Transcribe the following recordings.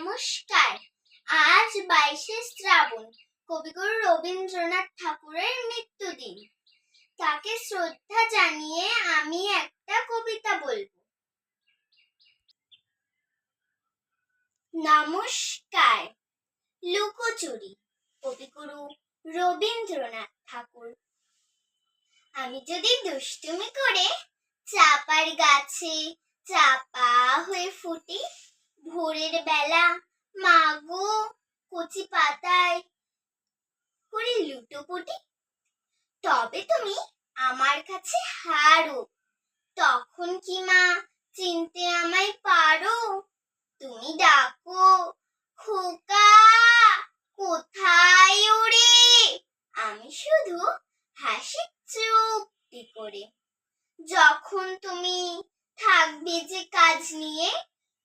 নমস্কার। আজ বাইশে শ্রাবণ, কবিগুরু রবীন্দ্রনাথ ঠাকুরের মৃত্যুদিন। তাকে শ্রদ্ধা জানিয়ে আমি একটা কবিতা বলব। নমস্কার, লুকোচুরি, কবিগুরু রবীন্দ্রনাথ ঠাকুর। আমি যদি দুষ্টুমি করে চাপার গাছে চাপা হয়ে ফুটি বেলা, মাগো, কচি পাতায় করে লুটোপুটি তবে তুমি আমার কাছে হারো। তখন কি মা চিনতে আমায় পারো? তুমি ডাকো, খোকা, কোথায় ওরে? আমি শুধু হাসি চুপটি করে। যখন তুমি থাকবে যে কাজ নিয়ে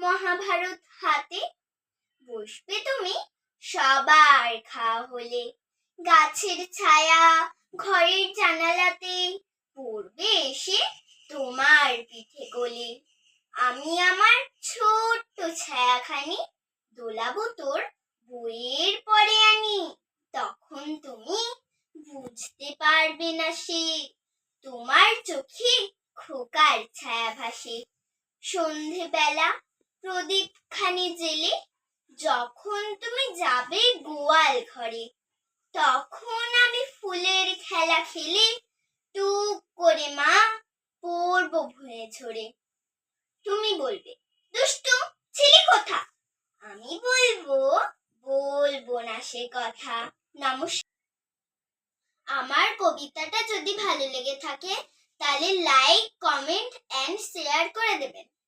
মহাভারত হাতে বসবে তুমি সবার খাওয়া হলে গাছের ছায়া ঘরের জানালাতে পড়বে এসে তোমার পিঠে কোলে। আমি আমার ছোট্ট ছায়াখানি দোলাবো তোর বইয়ের পরে আনি। তখন তুমি বুঝতে পারবে না সে, তোমার চোখে খোকার ছায়া ভাসে। সন্ধেবেলা প্রদীপ খানি জেলে যখন তুমি যাবে গোয়াল ঘরে, তখন আমি ফুলের খেলা খেলে টুক করে মা পড়ব ভুঁয়ে ঝরে। তুমি বলবে, দুষ্টু, ছিলি কোথা আমি বলব বলব না সে কথা। নমস্কার। আমার কবিতাটা যদি ভালো লেগে থাকে, তাহলে লাইক কমেন্ট এন্ড শেয়ার করে দেবেন।